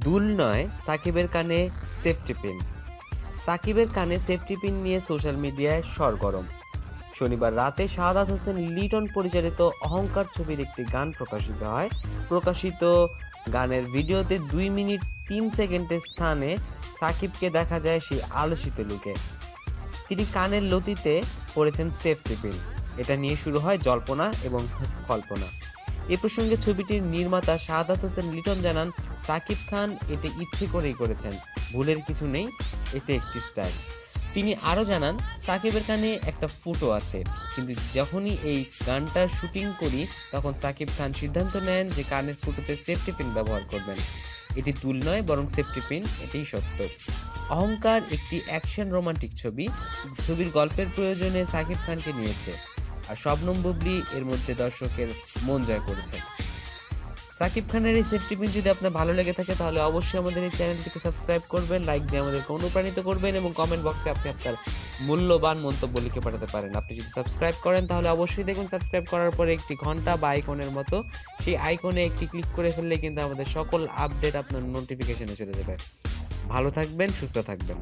দুল নয়, সাকিবের কানে সেফটি পিন সাকিবের কানে সেফটি পিন নিয়ে সোশ্যাল মিডিয়ায় সরগরম। শনিবার রাতে শাহাদাত হোসেন লিটন পরিচালিত অহংকার ছবির একটি গান প্রকাশিত হয়। প্রকাশিত গানের ভিডিওতে দুই মিনিট তিন সেকেন্ডের স্থানে সাকিবকে দেখা যায় সেই আলোচিত লুকে। তিনি কানের লতিতে পড়েছেন সেফটি পিন এটা নিয়ে শুরু হয় জল্পনা এবং কল্পনা। এ প্রসঙ্গে ছবিটির নির্মাতা শাহাদাত হোসেন লিটন জানান, সাকিব খান এটি ইচ্ছে করেই করেছেন। ভুলের কিছু নেই এটা একটি স্টাইল। তিনি আরও জানান, সাকিবের কানে একটা ফুটো আছে, কিন্তু যখনই এই গানটার শুটিং করি, তখন সাকিব খান সিদ্ধান্ত নেন যে কানের ফুটোতে সেফটি পিন ব্যবহার করবেন। এটি তুল নয়, বরং সেফটি পিন, এটাই সত্য। অহংকার একটি অ্যাকশন রোমান্টিক ছবি। ছবির গল্পের প্রয়োজনে সাকিব খানকে নিয়েছে। আর শবনম বুবলি এর মধ্যে দর্শকের মন জয় করেছে। সাকিব খানের এই সেফটি পিন যদি আপনার ভালো লেগে থাকে, তাহলে অবশ্যই আমাদের এই চ্যানেলটিকে সাবস্ক্রাইব করবেন লাইক দিয়ে আমাদেরকে অনুপ্রাণিত করবেন এবং কমেন্ট বক্সে আপনি আপনার মূল্যবান মন্তব্য লিখে পাঠাতে পারেন। আপনি যদি সাবস্ক্রাইব করেন, তাহলে অবশ্যই দেখুন সাবস্ক্রাইব করার পরে একটি ঘণ্টা বা আইকনের মতো সেই আইকনে একটি ক্লিক করে ফেললে কিন্তু আমাদের সকল আপডেট আপনার নোটিফিকেশনে চলে যাবে। ভালো থাকবেন, সুস্থ থাকবেন।